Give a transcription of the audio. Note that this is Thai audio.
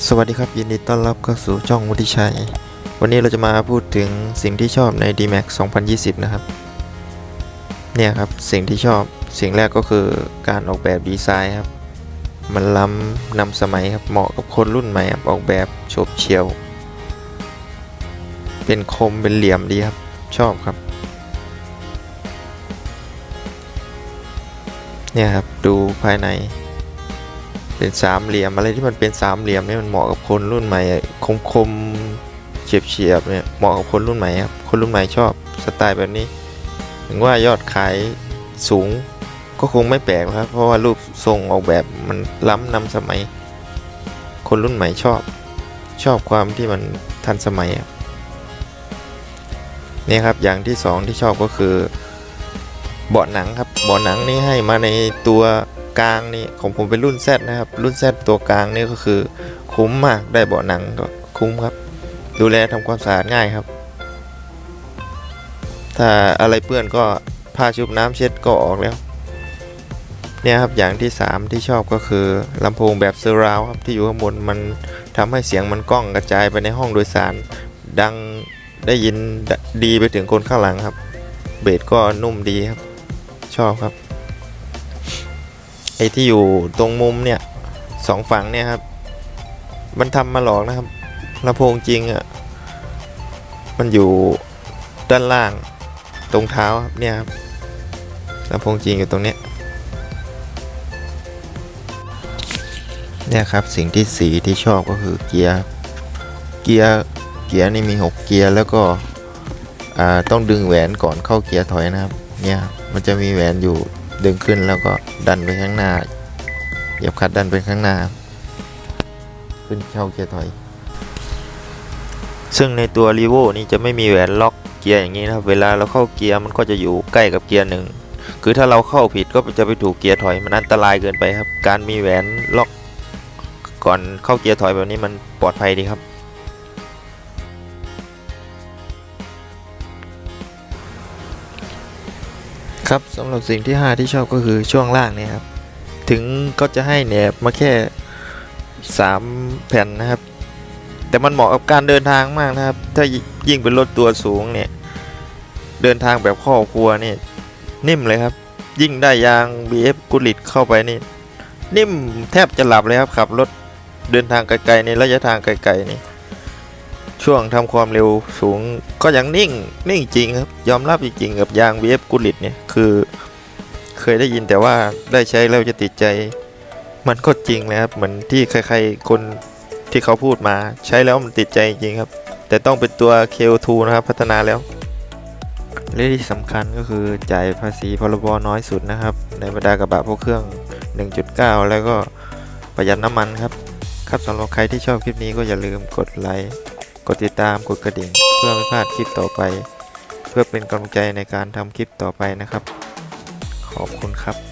สวัสดีครับ ยินดีต้อนรับเข้าสู่ช่องวุฒิชัย วันนี้เราจะมาพูดถึงสิ่งที่ชอบใน DMAX 2020 นะครับ เนี่ยครับ สิ่งที่ชอบสิ่งแรกก็คือการออกแบบดีไซน์ครับ มันล้ำนำสมัยครับเหมาะกับคนรุ่นใหม่ครับออกแบบโฉบเฉียว เป็นคมเป็นเหลี่ยมดีครับ ชอบครับ เนี่ยครับ ดูภายใน เป็นสามเหลี่ยมอะไรที่มันเป็นสามเหลี่ยมเนี่ยมันเหมาะกับคนรุ่นใหม่คมคมๆเฉียบเฉียบๆเนี่ยเหมาะกับคนรุ่นใหม่ครับคนรุ่นใหม่ชอบสไตล์แบบนี้ ถึงว่ายอดขายสูงก็คงไม่แปลกครับ เพราะว่ารูปทรงออกแบบมันล้ำนำสมัย คนรุ่นใหม่ชอบ ชอบความที่มันทันสมัยเนี่ยครับอย่างที่สองที่ชอบก็คือเบาะหนังครับเบาะหนังนี่ให้มาในตัว กลางนี่ของผมเป็นรุ่น Z นะครับ รุ่น Z ตัวกลางนี่ก็คือคุ้มมากได้เบาะหนังก็คุ้มครับ ดูแลทำความสะอาดง่ายครับ ถ้าอะไรเปื้อนก็ผ้าชุบน้ำเช็ดก็ออกแล้วเนี่ยครับอย่างที่ 3 ที่ชอบก็คือลำโพงแบบเซอร์ราวครับที่อยู่ข้างบนมันทำให้เสียงมันก้องกระจายไปในห้องโดยสาร ดังได้ยินดีไปถึงคนข้างหลังครับ เบสก็นุ่มดีครับ ชอบครับ อ้ที่อยู่ตรงมุมเนี่ยสองฝั่งเนี่ยครับ มันทำมาหลอกนะครับลำโพงจริงอะ่ะมันอยู่ด้านล่างตรงเท้าครับเนี่ยครับลำโพงจริงอยู่ตรงเนี้ยเนี่ยครับสิ่งที่สีที่ชอบก็คือเกียร์เกียร์เกียร์นี่มี 6 เกียร์แล้วก็ต้องดึงแหวนก่อนเข้าเกียร์ถอยนะครับเนี่ยมันจะมีแหวนอยู่ ดึงขึ้นแล้วก็ดันไปข้างหน้า เหยียบคัดดันไปข้างหน้า ขึ้นเข้าเกียร์ถอย ซึ่งในตัว r ีโวนี่จะไม่มีแหวนล็อกเกียร์อย่างนี้นะครับ เวลาเราเข้าเกียร์มันก็จะอยู่ใกล้กับเกียร์หนึ่ง คือถ้าเราเข้าผิดก็จะไปถูกเกียร์ถอยมันอันตรายเกินไปครับ การมีแหวนล็อกก่อนเข้าเกียร์ถอยแบบนี้มันปลอดภัยดีครับ ครับสำหรับสิ่งที่ 5 ที่ชอบก็คือช่วงล่างเนี่ยครับ ถึงก็จะให้แหนบมาแค่ 3 แผ่นนะครับ แต่มันเหมาะกับการเดินทางมากนะครับ ถ้ายิ่งเป็นรถตัวสูงเนี่ย เดินทางแบบครอบครัวนี่นิ่มเลยครับ ยิ่งได้ยาง BF กุลิตเข้าไปนี่ นิ่มแทบจะหลับเลยครับขับรถเดินทางไกลๆในระยะทางไกลๆนี่ ช่วงทำความเร็วสูงก็ยังนิ่งนิ่งจริงครับยอมรับจริงๆกับยาง BF กุลิตเนี่ยคือ เคยได้ยินแต่ว่าได้ใช้แล้วจะติดใจ มันก็จริงเลยครับ เหมือนที่ใครๆคนที่เขาพูดมา ใช้แล้วมันติดใจจริงครับ แต่ต้องเป็นตัว KO2 นะครับ พัฒนาแล้วและที่สำคัญก็คือจ่ายภาษีพรบน้อยสุดนะครับ ในบรรดากระบะพวกเครื่อง 1.9 แล้วก็ประหยัดน้ำมันครับ ครับสำหรับใครที่ชอบคลิปนี้ก็อย่าลืมกดไลค์ กดติดตามกดกระดิ่ง เพื่อไม่พลาดคลิปต่อไป เพื่อเป็นกำลังใจในการทำคลิปต่อไปนะครับ ขอบคุณครับ